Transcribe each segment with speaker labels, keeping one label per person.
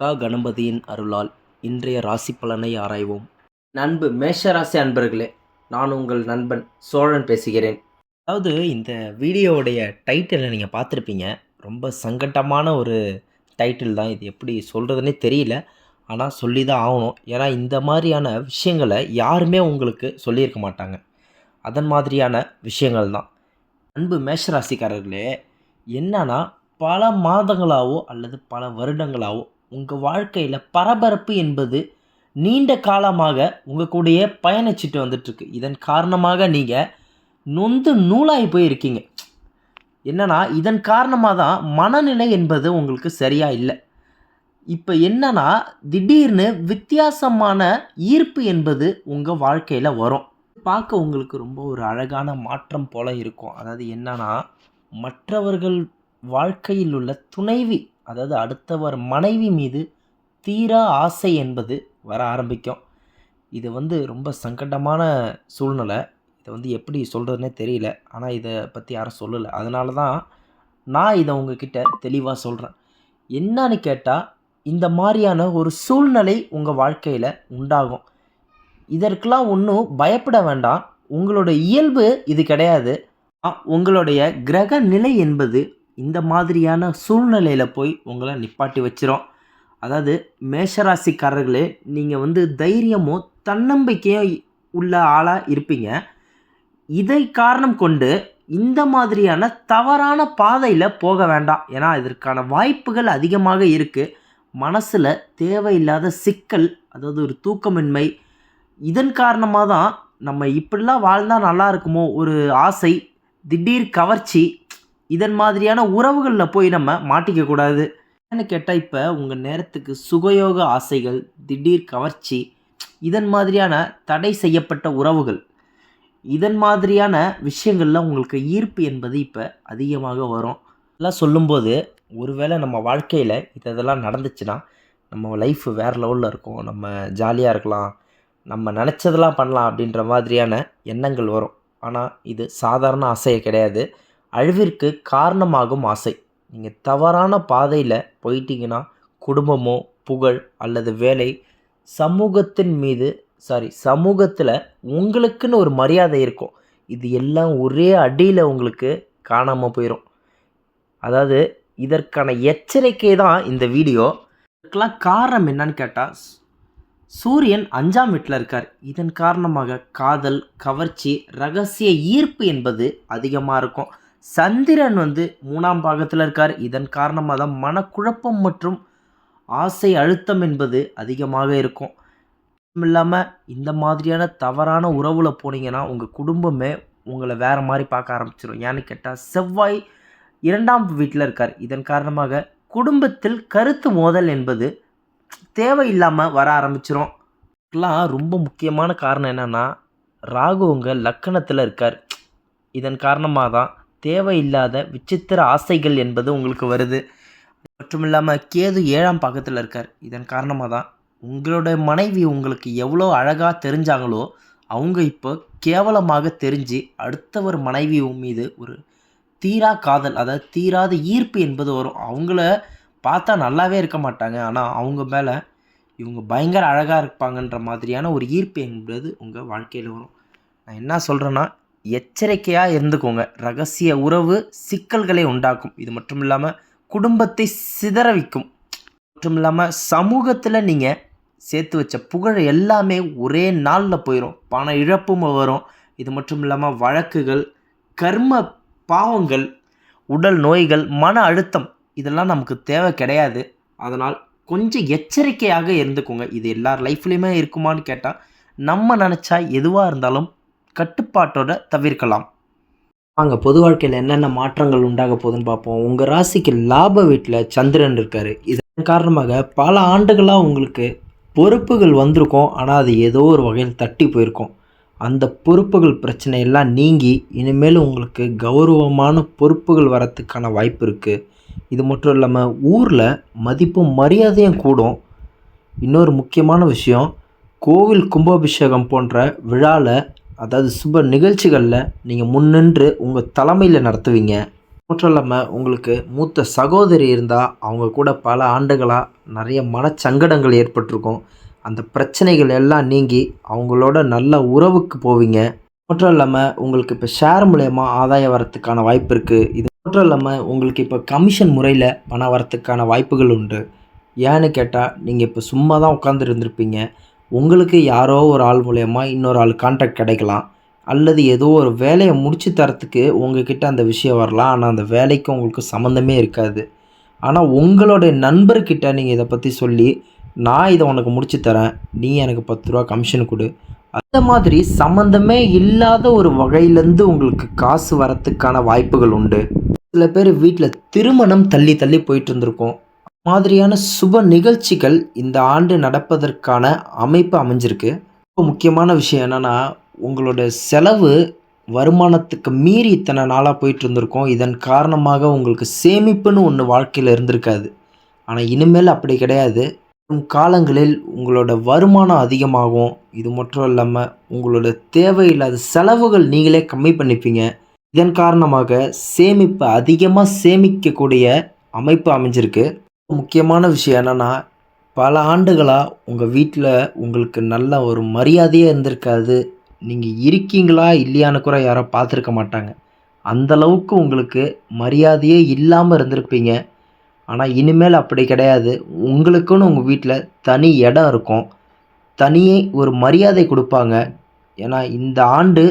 Speaker 1: கா கணபதியின் அருளால் இன்றைய ராசி பலனை ஆராய்வோம். நண்பு மேஷராசி அன்பர்களே நான் உங்கள் நண்பன் சோழன் பேசுகிறேன். அதாவது இந்த வீடியோவுடைய டைட்டிலை நீங்கள் பார்த்துருப்பீங்க. ரொம்ப சங்கட்டமான ஒரு டைட்டில் தான் இது. எப்படி சொல்கிறதுனே தெரியல. ஆனால் சொல்லி தான் ஆகணும். ஏன்னா இந்த மாதிரியான விஷயங்களை யாருமே உங்களுக்கு சொல்லியிருக்க மாட்டாங்க. அதன் மாதிரியான விஷயங்கள் தான். அன்பு மேஷராசிக்காரர்களே என்னன்னா பல மாதங்களாவோ அல்லது பல வருடங்களாவோ உங்கள் வாழ்க்கையில் பரபரப்பு என்பது நீண்ட காலமாக உங்கள் கூடயே பயணிச்சுட்டு வந்துட்டுருக்கு. இதன் காரணமாக நீங்கள் நொந்து நூலாகி போயிருக்கீங்க. என்னென்னா இதன் காரணமாக தான் மனநிலை என்பது உங்களுக்கு சரியாக இல்லை. இப்போ என்னன்னா திடீர்னு வித்தியாசமான ஈர்ப்பு என்பது உங்கள் வாழ்க்கையில் வரும். பார்க்க உங்களுக்கு ரொம்ப ஒரு அழகான மாற்றம் போல இருக்கும். அதாவது என்னன்னா மற்றவர்கள் வாழ்க்கையில் உள்ள துணைவி அதாவது அடுத்தவர் மனைவி மீது தீரா ஆசை என்பது வர ஆரம்பிக்கும். இது வந்து ரொம்ப சங்கடமான சூழ்நிலை. இதை வந்து எப்படி சொல்கிறதுனே தெரியல. ஆனால் இதை பற்றி யாரும் சொல்லலை. அதனால தான் நான் இதை உங்ககிட்ட தெளிவாக சொல்கிறேன் என்னன்னு கேட்டால் இந்த மாதிரியான ஒரு சூழ்நிலை உங்கள் வாழ்க்கையில் உண்டாகும். இதற்கெல்லாம் ஒன்றும் பயப்பட வேண்டாம். உங்களோட இயல்பு இது கிடையாது. உங்களுடைய கிரக நிலை என்பது இந்த மாதிரியான சூழ்நிலையில் போய் உங்களை நிப்பாட்டி வச்சிரும். அதாவது மேஷராசிக்காரர்களே நீங்கள் வந்து தைரியமோ தன்னம்பிக்கையோ உள்ள ஆளாக இருப்பீங்க. இதை காரணம் கொண்டு இந்த மாதிரியான தவறான பாதையில் போக வேண்டாம். ஏன்னா இதற்கான வாய்ப்புகள் அதிகமாக இருக்குது மனசில் தேவையில்லாத சிக்கல் அதாவது ஒரு தூக்கமின்மை இதன் காரணமாக தான் நம்ம இப்படிலாம் வாழ்ந்தால் நல்லா இருக்குமோ ஒரு ஆசை திடீர் கவர்ச்சி இதன் மாதிரியான உறவுகளில் போய் நம்ம மாட்டிக்கக்கூடாது ஏன்னு கேட்டால் இப்போ உங்கள் நேரத்துக்கு சுகயோக ஆசைகள் திடீர் கவர்ச்சி இதன் மாதிரியான தடை செய்யப்பட்ட உறவுகள் இதன் மாதிரியான விஷயங்களில் உங்களுக்கு ஈர்ப்பு என்பது இப்போ அதிகமாக வரும். எல்லாம் சொல்லும்போது ஒருவேளை நம்ம வாழ்க்கையில் இது இதெல்லாம் நடந்துச்சுன்னா நம்ம லைஃப் வேறு லெவலில் இருக்கும். நம்ம ஜாலியாக இருக்கலாம். நம்ம நினச்சதெல்லாம் பண்ணலாம் அப்படின்ற மாதிரியான எண்ணங்கள் வரும். ஆனால் இது சாதாரண ஆசையே கிடையாது. அழிவிற்கு காரணமாகும் ஆசை. நீங்கள் தவறான பாதையில் போயிட்டீங்கன்னா குடும்பமோ புகழ் அல்லது வேலை சமூகத்தின் மீது சாரி சமூகத்தில் உங்களுக்குன்னு ஒரு மரியாதை இருக்கும். இது எல்லாம் ஒரே அடியில் உங்களுக்கு காணாமல் போயிடும் அதாவது இதற்கான எச்சரிக்கை தான் இந்த வீடியோ. இதுக்கெல்லாம் காரணம் என்னன்னு கேட்டால் சூரியன் அஞ்சாம் வீட்டில் இருக்கார். இதன் காரணமாக காதல் கவர்ச்சி ரகசிய ஈர்ப்பு என்பது அதிகமாக இருக்கும். சந்திரன் வந்து மூணாம் பாகத்தில் இருக்கார். இதன் காரணமாக தான் மனக்குழப்பம் மற்றும் ஆசை அழுத்தம் என்பது அதிகமாக இருக்கும். இல்லாமல் இந்த மாதிரியான தவறான உறவில் போனீங்கன்னா உங்கள் குடும்பமே உங்களை வேறு மாதிரி பார்க்க ஆரம்பிச்சிடும் ஏன்னு கேட்டால் செவ்வாய் இரண்டாம் வீட்டில் இருக்கார். இதன் காரணமாக குடும்பத்தில் கருத்து மோதல் என்பது தேவையில்லாமல் வர ஆரம்பிச்சிரும். இதுக்கெல்லாம் ரொம்ப முக்கியமான காரணம் என்னென்னா ராகு உங்கள் லக்கணத்தில் இருக்கார். இதன் காரணமாக தான் தேவையில்லாத விசித்திர ஆசைகள் என்பது உங்களுக்கு வருது. மற்றும் இல்லாமல் கேது ஏழாம் பக்கத்தில் இருக்கார். இதன் காரணமாக தான் உங்களுடைய மனைவி உங்களுக்கு எவ்வளோ அழகாக தெரிஞ்சாங்களோ அவங்க இப்போ கேவலமாக தெரிஞ்சு அடுத்தவர் மனைவி மீது ஒரு தீரா காதல் அதாவது தீராத ஈர்ப்பு என்பது வரும். அவங்கள பார்த்தா நல்லாவே இருக்க மாட்டாங்க. ஆனால் அவங்க மேலே இவங்க பயங்கர அழகாக இருப்பாங்கன்ற மாதிரியான ஒரு ஈர்ப்பு என்பது உங்கள் வாழ்க்கையில் வரும். நான் என்ன சொல்கிறேன்னா எச்சரிக்கையாக இருந்துக்கோங்க. ரகசிய உறவு சிக்கல்களை உண்டாக்கும். இது மட்டும் இல்லாமல் குடும்பத்தை சிதறவிக்கும் மட்டும் இல்லாமல் சமூகத்தில் நீங்கள் சேர்த்து வச்ச புகழ் எல்லாமே ஒரே நாளில் போயிடும் பண இழப்பும் வரும். இது மட்டும் இல்லாமல் வழக்குகள் கர்ம பாவங்கள் உடல் நோய்கள் மன அழுத்தம் இதெல்லாம் நமக்கு தேவை கிடையாது. அதனால் கொஞ்சம் எச்சரிக்கையாக இருந்துக்கோங்க. இது எல்லார் லைஃப்லேயுமே இருக்குமான்னு கேட்டால் நம்ம நினச்சா எதுவாக இருந்தாலும் கட்டுப்பாட்டோட தவிர்க்கலாம். வாங்க பொது வாழ்க்கையில் என்னென்ன மாற்றங்கள் உண்டாக போகுதுன்னு பார்ப்போம். உங்கள் ராசிக்கு லாப வீட்டில் சந்திரன் இருக்கார். இதன் காரணமாக பல ஆண்டுகளாக உங்களுக்கு பொறுப்புகள் வந்திருக்கும். ஆனால் அது ஏதோ ஒரு வகையில் தட்டி போயிருக்கும். அந்த பொறுப்புகள் பிரச்சனையெல்லாம் நீங்கி இனிமேல் உங்களுக்கு கௌரவமான பொறுப்புகள் வரத்துக்கான வாய்ப்பு இருக்குது இது மட்டும் இல்லாமல் ஊரில் மதிப்பும் மரியாதையும் கூடும். இன்னொரு முக்கியமான விஷயம் கோவில் கும்பாபிஷேகம் போன்ற விழாவில் அதாவது சுப நிகழ்ச்சிகளில் நீங்கள் முன்னின்று உங்கள் தலைமையில் நடத்துவீங்க. மட்டும் இல்லாமல் உங்களுக்கு மூத்த சகோதரி இருந்தால் அவங்க கூட பல ஆண்டுகளாக நிறைய மனச்சங்கடங்கள் ஏற்பட்டிருக்கும். அந்த பிரச்சனைகள் எல்லாம் நீங்கி அவங்களோட நல்ல உறவுக்கு போவீங்க. மட்டும் இல்லாமல் உங்களுக்கு இப்போ ஷேர் மூலயமா ஆதாயம் வரத்துக்கான வாய்ப்பு இருக்குது இது மட்டும் இல்லாமல் உங்களுக்கு இப்போ கமிஷன் முறையில் பணம் வரத்துக்கான வாய்ப்புகள் உண்டு. ஏன்னு கேட்டால் நீங்கள் இப்போ சும்மா தான் உட்காந்துருந்துருப்பீங்க உங்களுக்கு யாரோ ஒரு ஆள் மூலயமா இன்னொரு ஆள் கான்டாக்ட் கிடைக்கலாம். அல்லது ஏதோ ஒரு வேலையை முடித்து தரத்துக்கு உங்ககிட்ட அந்த விஷயம் வரலாம். ஆனால் அந்த வேலைக்கு உங்களுக்கு சம்மந்தமே இருக்காது. ஆனால் உங்களுடைய நண்பர்கிட்ட நீங்கள் இதை பற்றி சொல்லி நான் இதை உனக்கு முடிச்சு தரேன். நீ எனக்கு பத்து ரூபா கமிஷன் கொடு. அந்த மாதிரி சம்மந்தமே இல்லாத ஒரு வகையிலேருந்து உங்களுக்கு காசு வரத்துக்கான வாய்ப்புகள் உண்டு. சில பேர் வீட்டில் திருமணம் தள்ளி தள்ளி போயிட்டு இருந்திருக்கோம். மாதிரியான சுப நிகழ்ச்சிகள் இந்த ஆண்டு நடப்பதற்கான அமைப்பு அமைஞ்சிருக்கு. ரொம்ப முக்கியமான விஷயம் என்னென்னா உங்களோட செலவு வருமானத்துக்கு மீறி இத்தனை நாளாக போயிட்டு இருந்திருக்கோம் இதன் காரணமாக உங்களுக்கு சேமிப்புன்னு ஒன்று வாழ்க்கையில் இருந்திருக்காது. ஆனால் இனிமேல் அப்படி கிடையாது. காலங்களில் உங்களோட வருமானம் அதிகமாகும். இது மட்டும் இல்லாமல் உங்களோட தேவையில்லாத செலவுகள் நீங்களே கம்மி பண்ணிப்பீங்க. இதன் காரணமாக சேமிப்பு அதிகமாக சேமிக்கக்கூடிய அமைப்பு அமைஞ்சிருக்கு. முக்கியமான விஷயம் என்னென்னா பல ஆண்டுகளாக உங்கள் வீட்டில் உங்களுக்கு நல்ல ஒரு மரியாதையே இருந்திருக்காது. நீங்கள் இருக்கீங்களா இல்லையான்னு கூட யாரும் பார்த்துருக்க மாட்டாங்க. அந்தளவுக்கு உங்களுக்கு மரியாதையே இல்லாமல் இருந்திருப்பீங்க. ஆனால் இனிமேல் அப்படி கிடையாது. உங்களுக்குன்னு உங்கள் வீட்டில் தனி இடம் இருக்கும். தனியே ஒரு மரியாதை கொடுப்பாங்க. ஏன்னா இந்த ஆண்டு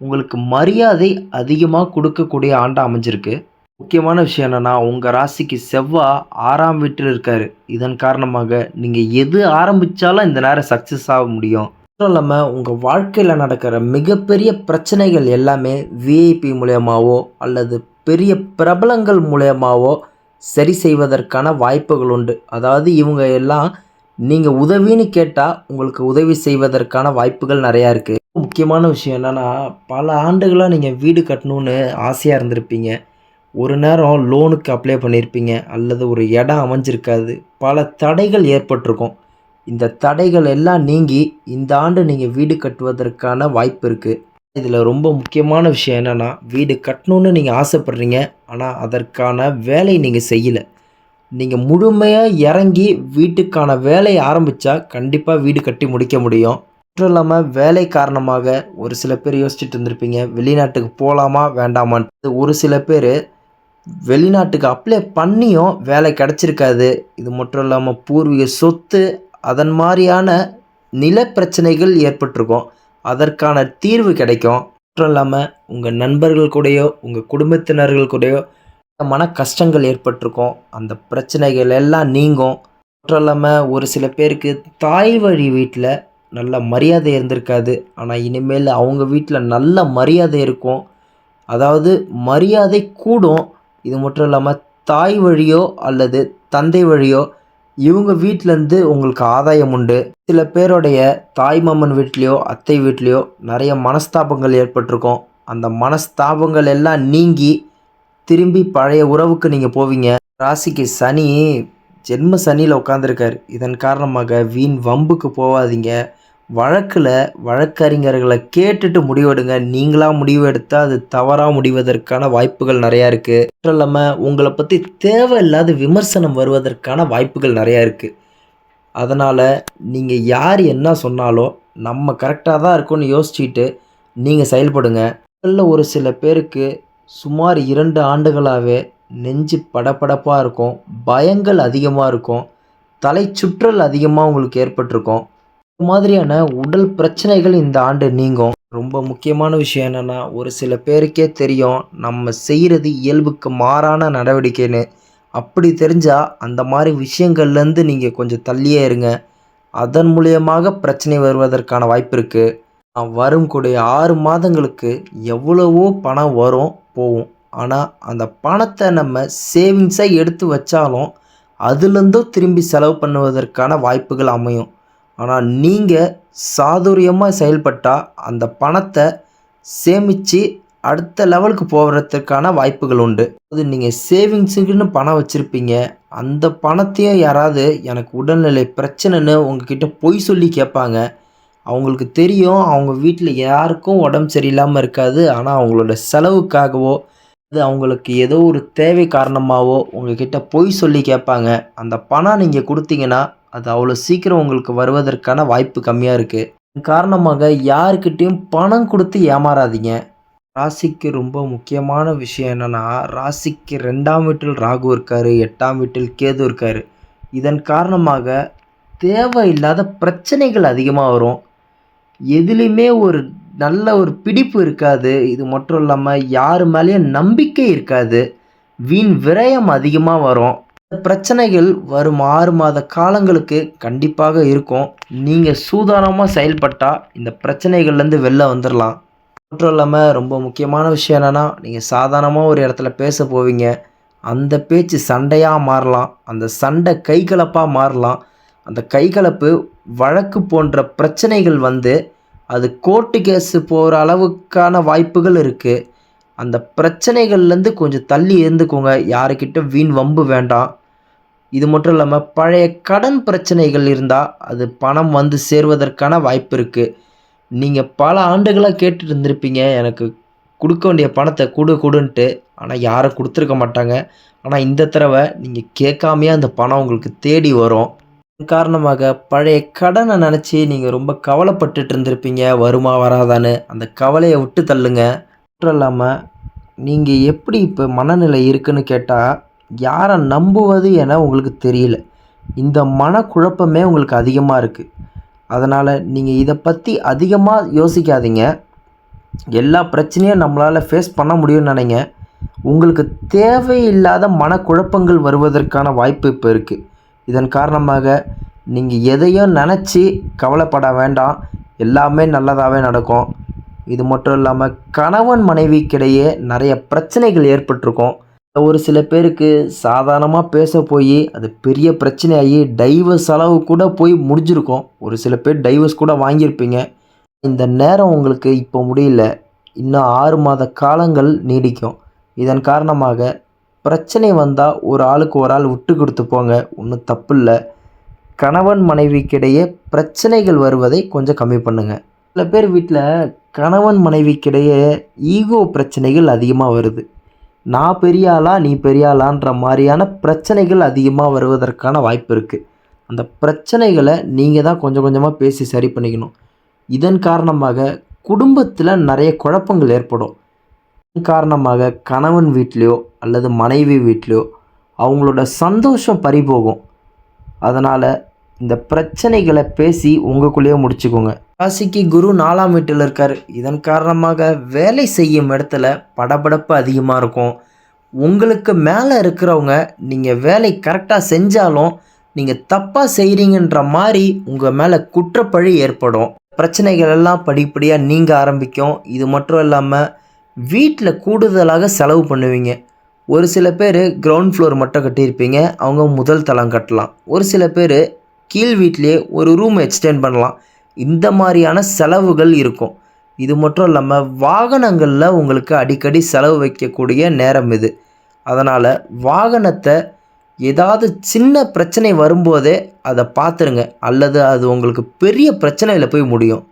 Speaker 1: உங்களுக்கு மரியாதை அதிகமாக கொடுக்கக்கூடிய ஆண்டாக அமைஞ்சிருக்கு. முக்கியமான விஷயம் என்னென்னா உங்கள் ராசிக்கு செவ்வாய் ஆறாம் வீட்டில் இருக்கார். இதன் காரணமாக நீங்கள் எது ஆரம்பித்தாலும் இந்த நேரம் சக்ஸஸ் ஆக முடியும். மட்டும் இல்லாமல் உங்கள் வாழ்க்கையில் நடக்கிற மிகப்பெரிய பிரச்சனைகள் எல்லாமே விஐபி மூலயமாவோ அல்லது பெரிய பிரபலங்கள் மூலயமாவோ சரி செய்வதற்கான வாய்ப்புகள் உண்டு. அதாவது இவங்க எல்லாம் நீங்கள் உதவின்னு கேட்டால் உங்களுக்கு உதவி செய்வதற்கான வாய்ப்புகள் நிறையா இருக்குது முக்கியமான விஷயம் என்னென்னா பல ஆண்டுகளாக நீங்கள் வீடு கட்டணுன்னு ஆசையாக இருந்திருப்பீங்க. ஒரு நேரம் லோனுக்கு அப்ளை பண்ணியிருப்பீங்க அல்லது ஒரு இடம் அமைஞ்சிருக்காது. பல தடைகள் ஏற்பட்டிருக்கும். இந்த தடைகள் எல்லாம் நீங்கி இந்த ஆண்டு நீங்கள் வீடு கட்டுவதற்கான வாய்ப்பு இருக்குது இதில் ரொம்ப முக்கியமான விஷயம் என்னென்னா வீடு கட்டணுன்னு நீங்கள் ஆசைப்பட்றீங்க ஆனால் அதற்கான வேலை நீங்கள் செய்யலை. நீங்கள் முழுமையாக இறங்கி வீட்டுக்கான வேலையை ஆரம்பித்தா கண்டிப்பாக வீடு கட்டி முடிக்க முடியும். மட்டும் இல்லாமல் வேலை காரணமாக ஒரு சில பேர் யோசிச்சுட்டு இருந்திருப்பீங்க வெளிநாட்டுக்கு போகலாமா வேண்டாமான்ட்டு. ஒரு சில பேர் வெளிநாட்டுக்கு அப்ளை பண்ணியும் வேலை கிடச்சிருக்காது. இது மட்டும் இல்லாமல் பூர்வீக சொத்து அதன் மாதிரியான நில பிரச்சனைகள் ஏற்பட்டிருக்கும். அதற்கான தீர்வு கிடைக்கும். மட்டும் இல்லாமல் உங்கள் நண்பர்கள் கூடயோ உங்கள் குடும்பத்தினர்கள் கூடயோ மன கஷ்டங்கள் ஏற்பட்டிருக்கும். அந்த பிரச்சனைகள் எல்லாம் நீங்கும். மட்டும் இல்லாமல் ஒரு சில பேருக்கு தாய் வழி வீட்டில் நல்ல மரியாதை இருந்திருக்காது. ஆனால் இனிமேல் அவங்க வீட்டில் நல்ல மரியாதை இருக்கும். அதாவது மரியாதை கூடும். இது மட்டும் இல்லாமல் தாய் வழியோ அல்லது தந்தை வழியோ இவங்க வீட்டிலேருந்து உங்களுக்கு ஆதாயம் உண்டு. சில பேருடைய தாய் மாமன் வீட்லேயோ அத்தை வீட்லேயோ நிறைய மனஸ்தாபங்கள் ஏற்பட்டிருக்கும். அந்த மனஸ்தாபங்கள் எல்லாம் நீங்கி திரும்பி பழைய உறவுக்கு நீங்கள் போவீங்க. ராசிக்கு சனி ஜென்ம சனியில் உட்காந்துருக்கார் இதன் காரணமாக வீண் வம்புக்கு போகாதீங்க. வழக்கில் வழக்கறிஞர்களை கேட்டுட்டு முடிவெடுங்க. நீங்களாக முடிவு எடுத்தால் அது தவறாக முடிவதற்கான வாய்ப்புகள் நிறையா இருக்குது மட்டும் இல்லாமல் உங்களை பற்றி தேவையில்லாத விமர்சனம் வருவதற்கான வாய்ப்புகள் நிறையா இருக்குது அதனால் நீங்கள் யார் என்ன சொன்னாலும் நம்ம கரெக்டாக தான் இருக்கும்னு யோசிச்சுட்டு நீங்கள் செயல்படுங்க. முதல்ல ஒரு சில பேருக்கு சுமார் இரண்டு ஆண்டுகளாகவே நெஞ்சு படபடப்பாக இருக்கும். பயங்கள் அதிகமாக இருக்கும். தலை சுற்றல் அதிகமாக உங்களுக்கு ஏற்பட்டிருக்கும். மாதிரியான உடல் பிரச்சனைகள் இந்த ஆண்டு நீங்கும். ரொம்ப முக்கியமான விஷயம் என்னென்னா ஒரு சில பேருக்கே தெரியும் நம்ம செய்கிறது இயல்புக்கு மாறான நடவடிக்கைன்னு. அப்படி தெரிஞ்சால் அந்த மாதிரி விஷயங்கள்லேருந்து நீங்கள் கொஞ்சம் தள்ளியே இருங்க. அதன் மூலியமாக பிரச்சனை வருவதற்கான வாய்ப்பு இருக்குது வரும் கூடிய ஆறு மாதங்களுக்கு எவ்வளவோ பணம் வரும் போகும். ஆனால் அந்த பணத்தை நம்ம சேவிங்ஸாக எடுத்து வச்சாலும் அதுலேருந்தும் திரும்பி செலவு பண்ணுவதற்கான வாய்ப்புகள் அமையும். ஆனால் நீங்கள் சாதுரியமாக செயல்பட்டால் அந்த பணத்தை சேமித்து அடுத்த லெவலுக்கு போகிறதுக்கான வாய்ப்புகள் உண்டு. அது நீங்கள் சேவிங்ஸுக்குன்னு பணம் வச்சுருப்பீங்க. அந்த பணத்தையும் யாராவது எனக்கு உடல்நிலை பிரச்சனைன்னு உங்ககிட்ட பொய் சொல்லி கேட்பாங்க. அவங்களுக்கு தெரியும். அவங்க வீட்டில் யாருக்கும் உடம்பு சரியில்லாமல் இருக்காது. ஆனால் அவங்களோட செலவுக்காகவோ அது அவங்களுக்கு ஏதோ ஒரு தேவை காரணமாகவோ உங்ககிட்ட பொய் சொல்லி கேட்பாங்க. அந்த பணம் நீங்கள் கொடுத்தீங்கன்னா அது அவ்வளோ சீக்கிரம் உங்களுக்கு வருவதற்கான வாய்ப்பு கம்மியாக இருக்குது காரணமாக யாருக்கிட்டேயும் பணம் கொடுத்து ஏமாறாதீங்க. ராசிக்கு ரொம்ப முக்கியமான விஷயம் என்னென்னா ராசிக்கு ரெண்டாம் வீட்டில் ராகு இருக்கார் எட்டாம் வீட்டில் கேது இருக்கார். இதன் காரணமாக தேவையில்லாத பிரச்சனைகள் அதிகமாக வரும். எதுலேயுமே ஒரு நல்ல ஒரு பிடிப்பு இருக்காது. இது மட்டும் இல்லாமல் யார் மேலேயும் நம்பிக்கை இருக்காது. வீண் விரயம் அதிகமாக வரும். பிரச்சனைகள் வரும் ஆறு மாத காலங்களுக்கு கண்டிப்பாக இருக்கும். நீங்கள் சூதானமாக செயல்பட்டால் இந்த பிரச்சனைகள்லேருந்து வெளில வந்துடலாம் மட்டும் இல்லாமல் ரொம்ப முக்கியமான விஷயம் என்னென்னா நீங்கள் சாதாரணமாக ஒரு இடத்துல பேச போவீங்க. அந்த பேச்சு சண்டையாக மாறலாம். அந்த சண்டை கைகலப்பாக மாறலாம். அந்த கைகலப்பு வழக்கு போன்ற பிரச்சனைகள் வந்து அது கோர்ட்டு கேஸு போகிற அளவுக்கான வாய்ப்புகள் இருக்குது அந்த பிரச்சனைகள்லேருந்து கொஞ்சம் தள்ளி இருந்துக்கோங்க. யாருக்கிட்ட வீண் வம்பு வேண்டாம். இது மட்டும் இல்லாமல் பழைய கடன் பிரச்சனைகள் இருந்தால் அது பணம் வந்து சேர்வதற்கான வாய்ப்பு இருக்குது நீங்கள் பல ஆண்டுகளாக கேட்டுட்டு இருந்திருப்பீங்க. எனக்கு கொடுக்க வேண்டிய பணத்தை கொடு கொடுன்ட்டு. ஆனால் யாரும் கொடுத்துருக்க மாட்டாங்க. ஆனால் இந்த தடவை நீங்கள் கேட்காமையே அந்த பணம் உங்களுக்கு தேடி வரும். காரணமாக பழைய கடனை நினச்சி நீங்கள் ரொம்ப கவலைப்பட்டுட்டு இருந்திருப்பீங்க. வருமா வராதான்னு. அந்த கவலையை விட்டு தள்ளுங்க. மட்டும் இல்லாமல் நீங்கள் எப்படி இப்போ மனநிலை இருக்குன்னு கேட்டால் யாரை நம்புவது என உங்களுக்கு தெரியல. இந்த மனக்குழப்பமே உங்களுக்கு அதிகமாக இருக்குது அதனால் நீங்கள் இதை பற்றி அதிகமாக யோசிக்காதீங்க. எல்லா பிரச்சனையும் நம்மளால் ஃபேஸ் பண்ண முடியும்னு நினைங்க. உங்களுக்கு தேவையில்லாத மனக்குழப்பங்கள் வருவதற்கான வாய்ப்பு இப்போ இருக்குது இதன் காரணமாக நீங்கள் எதையும் நினச்சி கவலைப்பட வேண்டாம். எல்லாமே நல்லதாகவே நடக்கும். இது மட்டும் இல்லாமல் கணவன் மனைவிக்கிடையே நிறைய பிரச்சனைகள் ஏற்பட்டிருக்கும். ஒரு சில பேருக்கு சாதாரணமாக பேச போய் அது பெரிய பிரச்சனையாகி டைவர்ஸ் அளவு கூட போய் முடிஞ்சிருக்கும். ஒரு சில பேர் டைவர்ஸ் கூட வாங்கியிருப்பீங்க. இந்த நேரம் உங்களுக்கு இப்போ முடியல. இன்னும் ஆறு மாத காலங்கள் நீடிக்கும். இதன் காரணமாக பிரச்சனை வந்தால் ஒரு ஆளுக்கு ஒரு ஆள் விட்டு கொடுத்து போங்க. ஒன்றும் தப்பு இல்லை கணவன் மனைவிக்கிடையே பிரச்சனைகள் வருவதை கொஞ்சம் கம்மி பண்ணுங்கள் சில பேர் வீட்டில் கணவன் மனைவிக்கிடையே ஈகோ பிரச்சனைகள் அதிகமாக வருது. நான் பெரியாளா நீ பெரியாளான்ற மாதிரியான பிரச்சனைகள் அதிகமாக வருவதற்கான வாய்ப்பு இருக்குது அந்த பிரச்சனைகளை நீங்கள் தான் கொஞ்சம் கொஞ்சமாக பேசி சரி பண்ணிக்கணும். இதன் காரணமாக குடும்பத்தில் நிறைய குழப்பங்கள் ஏற்படும். இதன் காரணமாக கணவன் வீட்லேயோ அல்லது மனைவி வீட்லேயோ அவங்களோட சந்தோஷம் பறிபோகும். அதனால் இந்த பிரச்சனைகளை பேசி உங்களுக்குள்ளேயே முடிச்சுக்கோங்க. ராசிக்கு குரு நாலாம் வீட்டில் இருக்கார். இதன் காரணமாக வேலை செய்யும் இடத்துல படபடப்பு அதிகமாக இருக்கும். உங்களுக்கு மேலே இருக்கிறவங்க நீங்கள் வேலை கரெக்டாக செஞ்சாலும் நீங்கள் தப்பாக செய்கிறீங்கன்ற மாதிரி உங்கள் மேலே குற்றப்பழி ஏற்படும். பிரச்சனைகள் எல்லாம் படிப்படியாக நீங்க ஆரம்பிக்கும். இது மட்டும் இல்லாமல் வீட்டில் கூடுதலாக செலவு பண்ணுவீங்க. ஒரு சில பேர் கிரவுண்ட் ஃப்ளோர் மட்டும் கட்டியிருப்பீங்க. அவங்க முதல் தளம் கட்டலாம். ஒரு சில பேர் கீழ் வீட்லேயே ஒரு ரூம் எக்ஸ்டெண்ட் பண்ணலாம். இந்த மாதிரியான செலவுகள் இருக்கும். இது மட்டும் இல்லாமல் வாகனங்களில் உங்களுக்கு அடிக்கடி செலவு வைக்கக்கூடிய நேரம் இது. அதனால் வாகனத்தை ஏதாவது சின்ன பிரச்சனை வரும்போதே அதை பார்த்துருங்க. அல்லது அது உங்களுக்கு பெரிய பிரச்சனையில் போய் முடியும்.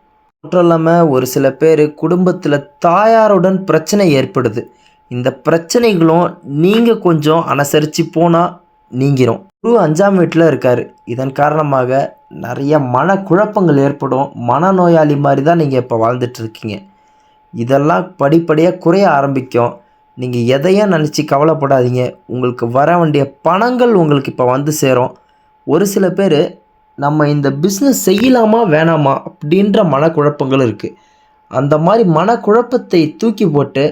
Speaker 1: மட்டும் இல்லாமல் ஒரு சில பேர் குடும்பத்தில் தாயாருடன் பிரச்சனை ஏற்படுது. இந்த பிரச்சனைகளும் நீங்கள் கொஞ்சம் அனுசரித்து போனால் நீங்கிரும். குரு அஞ்சாம் வீட்டில் இருக்கார். இதன் காரணமாக நிறைய மனக்குழப்பங்கள் ஏற்படும். மனநோயாளி மாதிரி தான் நீங்கள் இப்போ வாழ்ந்துட்டுருக்கீங்க. இதெல்லாம் படிப்படியாக குறைய ஆரம்பிக்கும். நீங்கள் எதையும் நினச்சி கவலைப்படாதீங்க. உங்களுக்கு வர வேண்டிய பணங்கள் உங்களுக்கு இப்போ வந்து சேரும். ஒரு சில பேர் நம்ம இந்த பிஸ்னஸ் செய்யலாமா வேணாமா? அப்படின்ற மனக்குழப்பங்கள் இருக்குது அந்த மாதிரி மனக்குழப்பத்தை தூக்கி போட்டு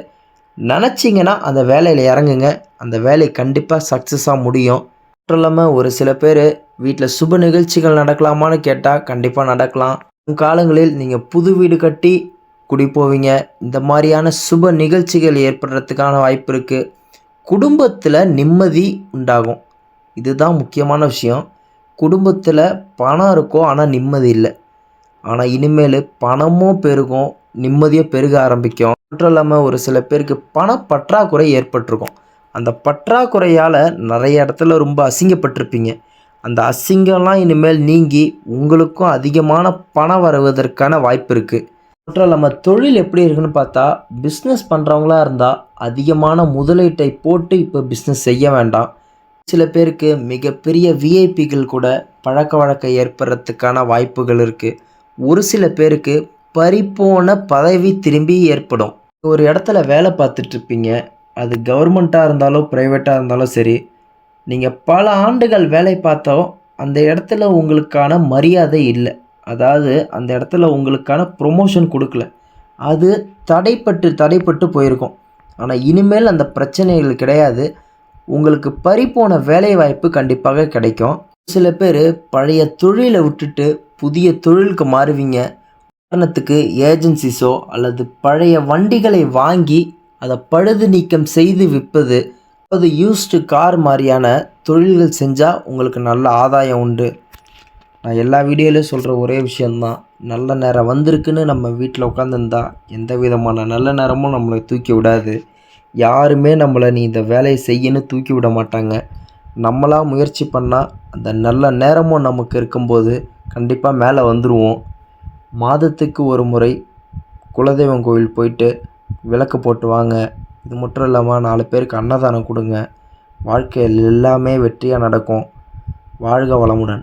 Speaker 1: நினச்சிங்கன்னா அந்த வேலையில் இறங்குங்க. அந்த வேலை கண்டிப்பாக சக்ஸஸாக முடியும். மட்டும் இல்லாமல் ஒரு சில பேர் வீட்டில் சுப நிகழ்ச்சிகள் நடக்கலாமான்னு கேட்டால் கண்டிப்பாக நடக்கலாம். காலங்களில் நீங்கள் புது வீடு கட்டி குடி போவீங்க. இந்த மாதிரியான சுப நிகழ்ச்சிகள் ஏற்படுறதுக்கான வாய்ப்பு இருக்குது குடும்பத்தில் நிம்மதி உண்டாகும். இதுதான் முக்கியமான விஷயம். குடும்பத்தில் பணம் இருக்கும் ஆனால் நிம்மதி இல்லை. ஆனால் இனிமேல் பணமும் பெருகும். நிம்மதியாக பெருக ஆரம்பிக்கும். மட்டும் இல்லாமல் ஒரு சில பேருக்கு பண பற்றாக்குறை ஏற்பட்டிருக்கும். அந்த பற்றாக்குறையால் நிறைய இடத்துல ரொம்ப அசிங்கப்பட்டிருப்பீங்க. அந்த அசிங்கம்லாம் இனிமேல் நீங்கி உங்களுக்கும் அதிகமான பணம் வருவதற்கான வாய்ப்பு இருக்குது மற்றும் இல்லாமல் தொழில் எப்படி இருக்குன்னு பார்த்தா பிஸ்னஸ் பண்ணுறவங்களா இருந்தால் அதிகமான முதலீட்டை போட்டு இப்போ பிஸ்னஸ் செய்ய வேண்டாம். சில பேருக்கு மிகப்பெரிய விஐபிகள் கூட பழக்க வழக்கம் ஏற்படுறதுக்கான வாய்ப்புகள் இருக்குது ஒரு சில பேருக்கு பறிப்போன பதவி திரும்பி ஏற்படும். ஒரு இடத்துல வேலை பார்த்துட்ருப்பீங்க. அது கவர்மெண்ட்டாக இருந்தாலும் ப்ரைவேட்டாக இருந்தாலும் சரி நீங்கள் பல ஆண்டுகள் வேலை பார்த்தோம் அந்த இடத்துல உங்களுக்கான மரியாதை இல்லை. அதாவது அந்த இடத்துல உங்களுக்கான ப்ரொமோஷன் கொடுக்கல. அது தடைப்பட்டு தடைப்பட்டு போயிருக்கும். ஆனால் இனிமேல் அந்த பிரச்சனைகள் கிடையாது. உங்களுக்கு பறிப்போன வேலைவாய்ப்பு கண்டிப்பாக கிடைக்கும். சில பேர் பழைய தொழிலை விட்டுட்டு புதிய தொழிலுக்கு மாறுவீங்க. உதாரணத்துக்கு ஏஜென்சிஸோ அல்லது பழைய வண்டிகளை வாங்கி அதை பழுது நீக்கம் செய்து விற்பது அது யூஸ்டு கார் மாதிரியான தொழில்கள் செஞ்சால் உங்களுக்கு நல்ல ஆதாயம் உண்டு. நான் எல்லா வீடியோலையும் சொல்கிற ஒரே விஷயந்தான் நல்ல நேரம் வந்திருக்குன்னு நம்ம வீட்டில் உட்காந்துருந்தா எந்த விதமான நல்ல நேரமும் நம்மளை தூக்கி விடாது. யாருமே நம்மளை நீ இந்த வேலையை செய்யன்னு தூக்கி விட மாட்டாங்க. நம்மளாக முயற்சி பண்ணால் அந்த நல்ல நேரமும் நமக்கு இருக்கும்போது கண்டிப்பாக மேலே வந்துடுவோம் மாதத்துக்கு ஒரு முறை குலதெய்வம் கோவில் போயிட்டு விளக்கு போட்டு வாங்க. இது மட்டும் இல்லாமல் நாலு பேருக்கு அன்னதானம் கொடுங்க. வாழ்க்கையில் எல்லாமே வெற்றியாக நடக்கும். வாழ்க வளமுடன்.